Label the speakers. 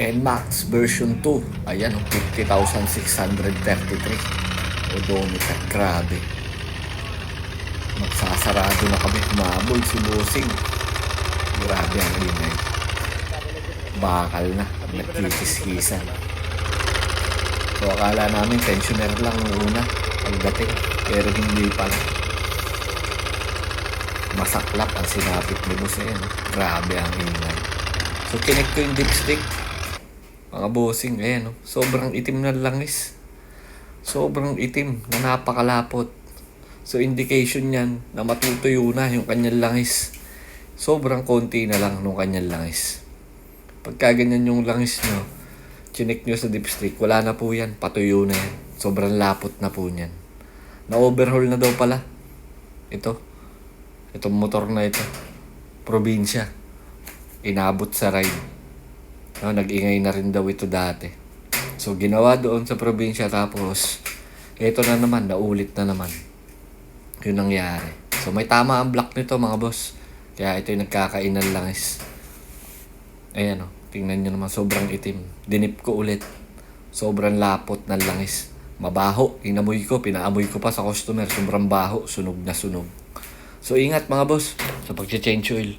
Speaker 1: NMAX version 2. Ayan, oh, 50,633. Odometer, grabe. Magsasarado na kami. Humabol si Bossing. Grabe ang ingay. Bakal na. Nagkikis-kisan. So akala namin pensioner lang una pagdating. Pero hindi pala. Masaklap ang sinapit ni no? Grabe ang ingay. So kinik ko yung dipstick. Mga bossing, ayan no? Sobrang itim na langis. Sobrang itim na napakalapot. So indication yan na matutuyo na yung kanyang langis. Sobrang konti na lang nung kanyang langis. Pagka ganyan yung langis nyo, chinik nyo sa dipstick, wala na po yan. Patuyo na yan. Sobrang lapot na po niyan. Na-overhaul na daw pala. Ito. Itong motor na ito. Probinsya. Inabot sa ride. No, nag-ingay na rin daw ito dati. So, ginawa doon sa probinsya tapos, ito na naman, naulit na naman. Yun nangyari. So, may tama ang block nito mga boss. Kaya ito yung nagkakainan langis. Ayan o, tingnan nyo naman, sobrang itim. Dinip ko ulit. Sobrang lapot ng langis. Mabaho. Inamoy ko, pinaamoy ko pa sa customer. Sobrang baho, sunog na sunog. So, ingat mga boss sa pag-change oil.